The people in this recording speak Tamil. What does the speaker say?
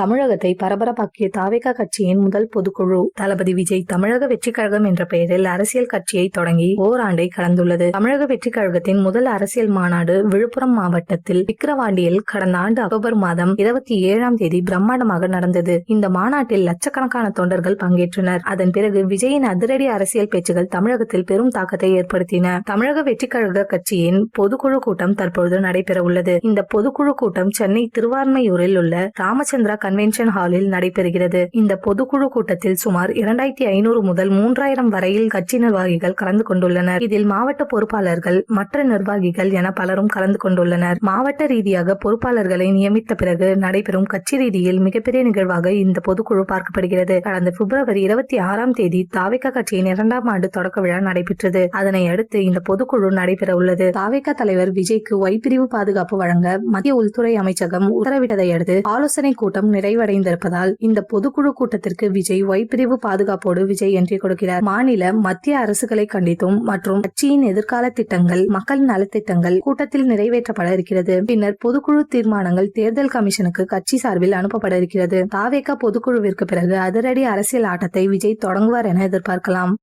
தமிழகத்தை பரபரப்பாக்கிய தாவேகா கட்சியின் முதல் பொதுக்குழு தளபதி விஜய் தமிழக வெற்றிக் கழகம் என்ற பெயரில் அரசியல் கட்சியை தொடங்கி ஓராண்டை கடந்துள்ளது. தமிழக வெற்றிக் கழகத்தின் முதல் அரசியல் மாநாடு விழுப்புரம் மாவட்டத்தில் விக்கிரவாண்டியில் கடந்த ஆண்டு அக்டோபர் மாதம் இருபத்தி ஏழாம் தேதி பிரம்மாண்டமாக நடந்தது. இந்த மாநாட்டில் லட்சக்கணக்கான தொண்டர்கள் பங்கேற்றனர். அதன் பிறகு விஜயின் அதிரடி அரசியல் பேச்சுகள் தமிழகத்தில் பெரும் தாக்கத்தை ஏற்படுத்தின. தமிழக வெற்றிக் கழக கட்சியின் பொதுக்குழு கூட்டம் தற்பொழுது நடைபெற உள்ளது இந்த பொதுக்குழு கூட்டம் சென்னை திருவான்மையூரில் உள்ள ராமச்சந்திரா கன்வென்ஷன் ஹாலில் நடைபெறுகிறது. இந்த பொதுக்குழு கூட்டத்தில் சுமார் இரண்டாயிரத்தி ஐநூறு முதல் மூன்றாயிரம் வரையில் கட்சி நிர்வாகிகள் கலந்து கொண்டுள்ளனர். இதில் மாவட்ட பொறுப்பாளர்கள் மற்ற நிர்வாகிகள் என பலரும் கலந்து கொண்டுள்ளனர். மாவட்ட ரீதியாக பொறுப்பாளர்களை நியமித்த பிறகு நடைபெறும் கட்சி ரீதியில் மிகப்பெரிய நிகழ்வாக இந்த பொதுக்குழு பார்க்கப்படுகிறது. கடந்த பிப்ரவரி இருபத்தி ஆறாம் தேதி தாவேக்கா கட்சியின் இரண்டாம் ஆண்டு தொடக்க விழா நடைபெற்றது. அதனை அடுத்து இந்த பொதுக்குழு நடைபெற உள்ளது. தாவேக்கா தலைவர் விஜய்க்கு வைப்பிரிவு பாதுகாப்பு வழங்க மத்திய உள்துறை அமைச்சகம் உத்தரவிட்டதை அடுத்து ஆலோசனை கூட்டம் நிறைவடைந்திருப்பதால் இந்த பொதுக்குழு கூட்டத்திற்கு விஜய் ஒய் பாதுகாப்போடு விஜய் என்று கொடுக்கிறார். மாநில மத்திய அரசுகளை கண்டித்தும் மற்றும் கட்சியின் எதிர்கால திட்டங்கள் மக்கள் நலத்திட்டங்கள் கூட்டத்தில் நிறைவேற்றப்பட இருக்கிறது. பின்னர் பொதுக்குழு தீர்மானங்கள் தேர்தல் கமிஷனுக்கு கட்சி சார்பில் அனுப்பப்பட இருக்கிறது. தாவேக்கா பொதுக்குழுவிற்கு பிறகு அதிரடி அரசியல் ஆட்டத்தை விஜய் தொடங்குவார் என எதிர்பார்க்கலாம்.